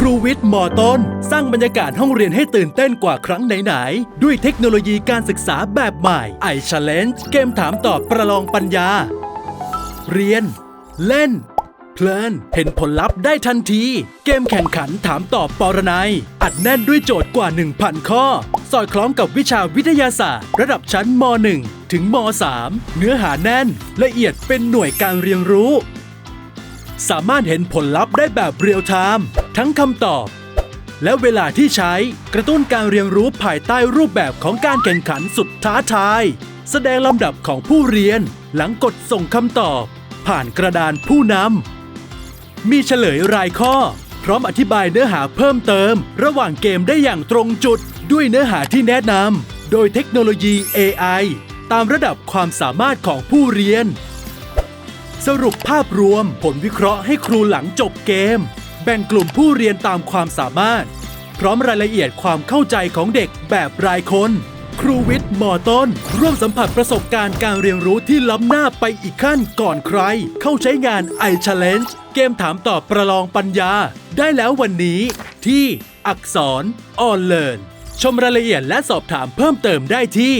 ครูวิทย์มอต้น สร้างบรรยากาศห้องเรียนให้ตื่นเต้นกว่าครั้งไหนๆ ด้วยเทคโนโลยีการศึกษาแบบใหม่ i Challenge เกมถามตอบประลองปัญญา เรียน เล่น เพลิน เห็นผลลัพธ์ได้ทันที เกมแข่งขันถามตอบปรนัย อัดแน่นด้วยโจทย์กว่า 1,000 ข้อ สอดคล้องกับวิชาวิทยาศาสตร์ ระดับชั้นม .1 ถึงม .3 เนื้อหาแน่น ละเอียดเป็นหน่วยการเรียนรู้ สามารถเห็นผลลัพธ์ได้แบบเรียลไทม์ ทั้งคำตอบ และเวลาที่ใช้กระตุ้นการเรียนรู้ภายใต้รูปแบบของการแข่งขันสุดท้าทาย แสดงลำดับของผู้เรียนหลังกดส่งคำตอบ ผ่านกระดานผู้นำมีเฉลยรายข้อ พร้อมอธิบายเนื้อหาเพิ่มเติม ระหว่างเกมได้อย่างตรงจุด ด้วยเนื้อหาที่แนะนำโดยเทคโนโลยี AI ตามระดับความสามารถของผู้เรียน สรุปภาพรวมผลวิเคราะห์ให้ครูหลังจบเกม แบ่งกลุ่มผู้เรียนตามความสามารถ พร้อมรายละเอียดความเข้าใจของเด็กแบบรายคน ครูวิทย์มอต้น ร่วมสัมผัสประสบการณ์การเรียนรู้ที่ล้ำหน้าไปอีกขั้นก่อนใคร เข้าใช้งาน i Challenge เกมถามตอบประลองปัญญา ได้แล้ววันนี้ ที่อักษรออนเลินชมรายละเอียดและสอบถามเพิ่มเติมได้ที่